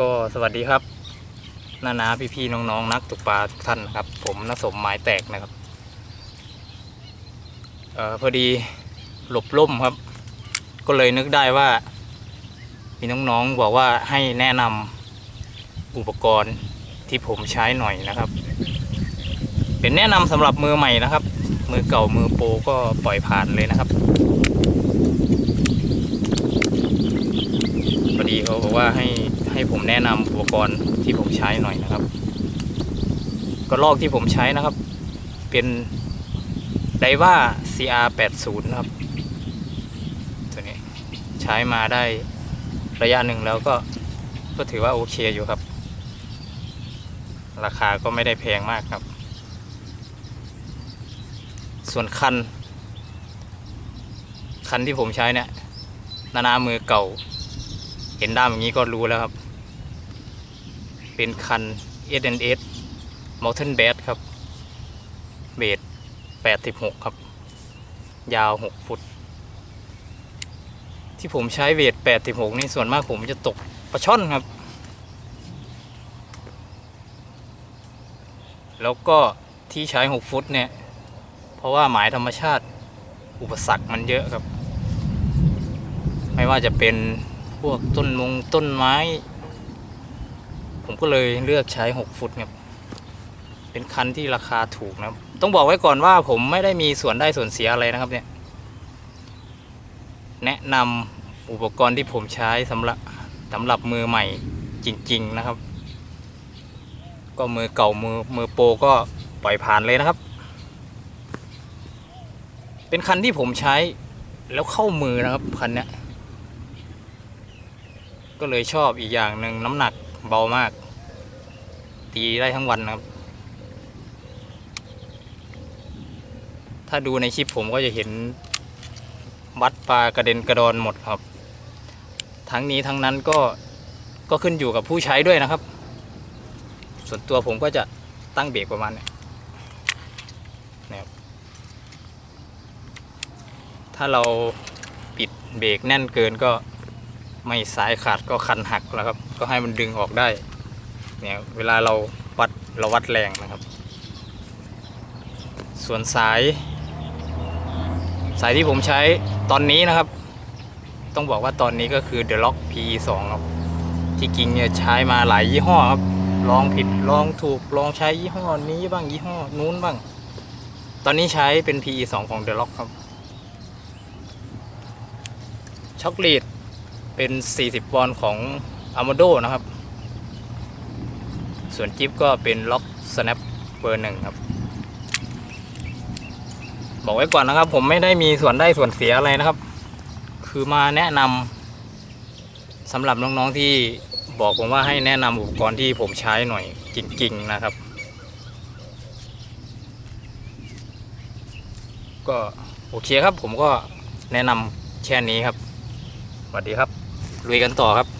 ก็สวัสดีครับนานาพี่พี่ๆน้องๆนักตกปลาทุกท่านนะครับ ผมนสมหมายแตกนะครับเออพอดีหลบล่มครับ ก็เลยนึกได้ว่า มีน้องๆบอกว่าให้แนะนำอุปกรณ์ที่ผมใช้หน่อยนะครับ เป็นแนะนำสำหรับมือใหม่นะครับ มือเก่ามือโปรก็ปล่อยผ่านเลยนะครับพอดีเขาบอกว่าให้ ให้ผมแนะนำอุปกรณ์ที่ผมใช้หน่อยนะครับ ก็ลอกที่ผมใช้นะครับ เป็นไดว่า CR80 นะครับ ตัวนี้ใช้มาได้ระยะหนึ่งแล้วก็ก็ถือว่าโอเคอยู่ครับ ราคาก็ไม่ได้แพงมากครับ ส่วนคัน คันที่ผมใช้เนี่ย นานามือเก่า เห็นด้ามอย่างนี้ก็รู้แล้วครับ เป็นคัน S&S Mountain b a s ครับเบส86 ครับ ยาว 6 ฟุต ที่ผมใช้เบส86 นี่ส่วนมากผมจะตกปลาช่อนครับ แล้วก็ที่ใช้ 6 ฟุตเนี่ย เพราะว่าหมายธรรมชาติอุปสรรคมันเยอะครับ ไม่ว่าจะเป็นพวกต้นมงต้นไม้ ผมก็เลยเลือกใช้ 6 ฟุตครับเป็นคันที่ราคาถูกนะครับต้องบอกไว้ก่อนว่าผมไม่ได้มีส่วนได้ส่วนเสียอะไรนะครับเนี่ย แนะนำอุปกรณ์ที่ผมใช้สำหรับสำหรับมือใหม่จริง ๆนะครับ ก็มือเก่ามือมือโปรก็ปล่อยผ่านเลยนะครับ เป็นคันที่ผมใช้แล้วเข้ามือนะครับคันเนี้ยก็เลยชอบอีกอย่างหนึ่งน้ำหนัก เบามาก ตีได้ทั้งวันนะครับ ถ้าดูในคลิปผมก็จะเห็นวัดปลากระเด็นกระดอนหมดครับ ทั้งนี้ทั้งนั้นก็ก็ขึ้นอยู่กับผู้ใช้ด้วยนะครับ ส่วนตัวผมก็จะตั้งเบรกประมาณนี้นะครับถ้าเราปิดเบรกแน่นเกินก็ ไม่สายขาดก็คันหักแล้วครับ ก็ให้มันดึงออกได้ เนี่ยเวลาเราวัดเราวัดแรงนะครับ ส่วนสาย สายที่ผมใช้ตอนนี้นะครับ ต้องบอกว่าตอนนี้ก็คือ The Lock PE2 ครับที่จริงเนี่ยใช้มาหลายยี่ห้อครับ ลองผิดลองถูกลองใช้ยี่ห้อนี้บ้างยี่ห้อนู้นบ้าง ตอนนี้ใช้เป็น PE2 ของ The Lock ครับช็อกลีด เป็น 40วอนของ Amado นะครับ ส่วนจิ๊บก็เป็นล็อก snap เบอร์หนึ่งครับ บอกไว้ก่อนนะครับ ผมไม่ได้มีส่วนได้ส่วนเสียอะไรนะครับ คือมาแนะนำสำหรับน้องๆที่บอกผมว่าให้แนะนำอุปกรณ์ที่ผมใช้หน่อยจริงๆนะครับ ก็โอเคครับผมก็แนะนำแค่นี้ครับสวัสดีครับ ลุยกันต่อครับ